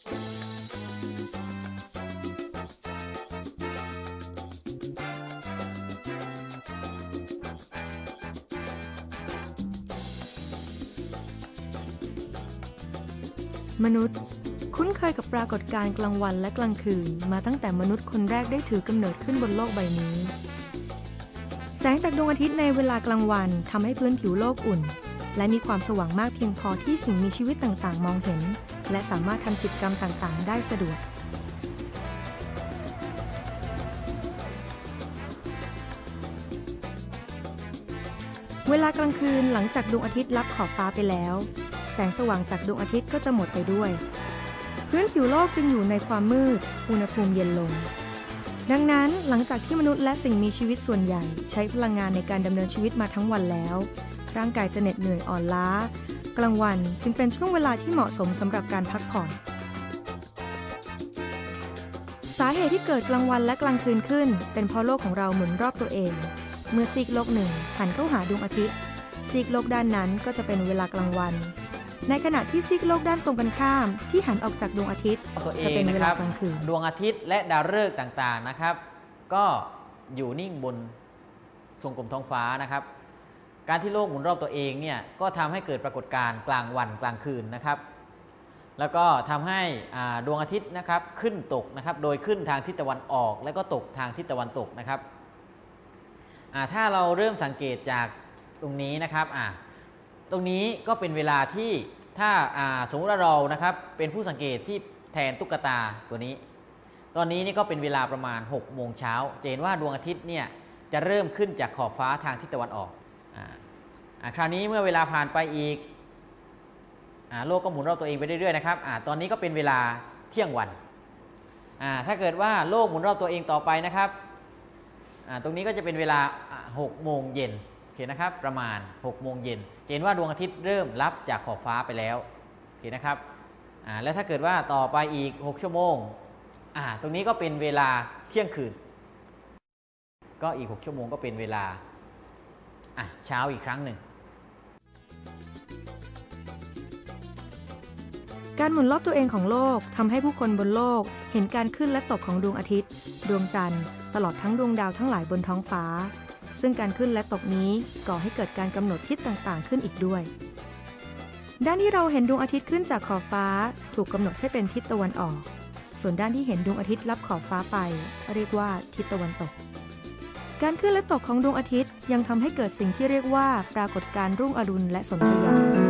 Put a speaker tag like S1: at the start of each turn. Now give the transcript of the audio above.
S1: มนุษย์ คุ้นเคยกับปรากฏการณ์กลางวันและกลางคืน มาตั้งแต่มนุษย์คนแรกได้ถือกำเนิดขึ้นบนโลกใบนี้ แสงจากดวงอาทิตย์ในเวลากลางวันทำให้พื้นผิวโลกอุ่น และมีความสว่างมากเพียงพอที่สิ่งมีชีวิตต่างๆ มองเห็น และสามารถทำกิจกรรมต่างๆ ได้สะดวก เวลากลางคืนหลังจากดวงอาทิตย์ลับขอบฟ้าไปแล้ว แสงสว่างจากดวงอาทิตย์ก็จะหมดไปด้วย พื้นผิวโลกจึงอยู่ในความมืด อุณหภูมิเย็นลง ดังนั้นหลังจากที่มนุษย์และสิ่งมีชีวิตส่วนใหญ่ ใช้พลังงานในการดำเนินชีวิตมาทั้งวันแล้ว ร่างกายจะเหน็ดเหนื่อยอ่อนล้า กลางวันจึงเป็นช่วงเวลาที่เหมาะสมสำหรับการพักผ่อน สาเหตุที่เกิดกลางวันและกลางคืนขึ้น เป็นเพราะโลกของเราหมุนรอบตัวเอง เมื่อซีกโลกหนึ่งหันเข้าหาดวงอาทิตย์ซีกโลกด้านนั้นก็จะเป็นเวลากลางวัน ในขณะที่ซีกโลกด้านตรงกันข้าม ที่หันออกจากดวงอาทิตย์
S2: ตัวเอ
S1: จะ
S2: ง
S1: เป็นเว
S2: นะค
S1: ลา
S2: รับ
S1: กลางคืน
S2: ดวงอาทิตย์และดาวฤกษ์ต่างๆนะครับ ก็อยู่นิ่งบนทรงกลมท้องฟ้านะครับ การที่โลกหมุนรอบตัวเองเนี่ยก็ทำให้เกิดปรากฏการณ์กลางวันกลางคืนนะครับ แล้วก็ทำให้ดวงอาทิตย์นะครับขึ้นตกนะครับ โดยขึ้นทางทิศตะวันออก และก็ตกทางทิศตะวันตกนะครับถ้าเราเริ่มสังเกตจากตรงนี้นะครับตรงนี้ก็เป็นเวลาที่ถ้าาสมมติว่าเรานะครับเป็นผู้สังเกตที่แทนตุ๊กตาตัวนี้ ตอนนี้นี่ก็เป็นเวลาประมาณ6โมงเช้าจะเห็นว่าดวงอาทิตย์เนี่ยจะเริ่มขึ้นจากขอบฟ้าทางทิศตะวันออก คราวนี้เมื่อเวลาผ่านไปอีกอโลกก็หมุนรอบตัวเองไปเรื่อยๆนะครับอตอนนี้ก็เป็นเวลาเที่ยงวัน ถ้าเกิดว่าโลกหมุนรอบตัวเองต่อไปนะครับ ตรงนี้ก็จะเป็นเวลา6โมงเย็นโอเคนะครับ ประมาณ6โมงเย็นเห็นว่าดวงอาทิตย์เริ่มรับจากขอบฟ้าไปแล้วโอเคนะครับ แล้วถ้าเกิดว่าต่อไปอีก 6 ชั่วโมง ตรงนี้ก็เป็นเวลาเที่ยงคืน ก็อีก 6 ชั่วโมงก็เป็นเวลา อะเช้าอีกครั้งหนึ่ง
S1: การหมุนรอบตัวเองของโลกทำให้ผู้คนบนโลก เห็นการขึ้นและตกของดวงอาทิตย์ ดวงจันทร์ตลอดทั้งดวงดาวทั้งหลายบนท้องฟ้า ซึ่งการขึ้นและตกนี้ก่อให้เกิดการกำหนดทิศต่างๆ ขึ้นอีกด้วย ด้านที่เราเห็นดวงอาทิตย์ขึ้นจากขอบฟ้า ถูกกำหนดให้เป็นทิศตะวันออก ส่วนด้านที่เห็นดวงอาทิตย์รับขอบฟ้าไป เรียกว่าทิศตะวันตก การขึ้นและตกของดวงอาทิตย์ยังทำให้เกิดสิ่งที่เรียกว่าปรากฏการณ์รุ่งอรุณและสนธยา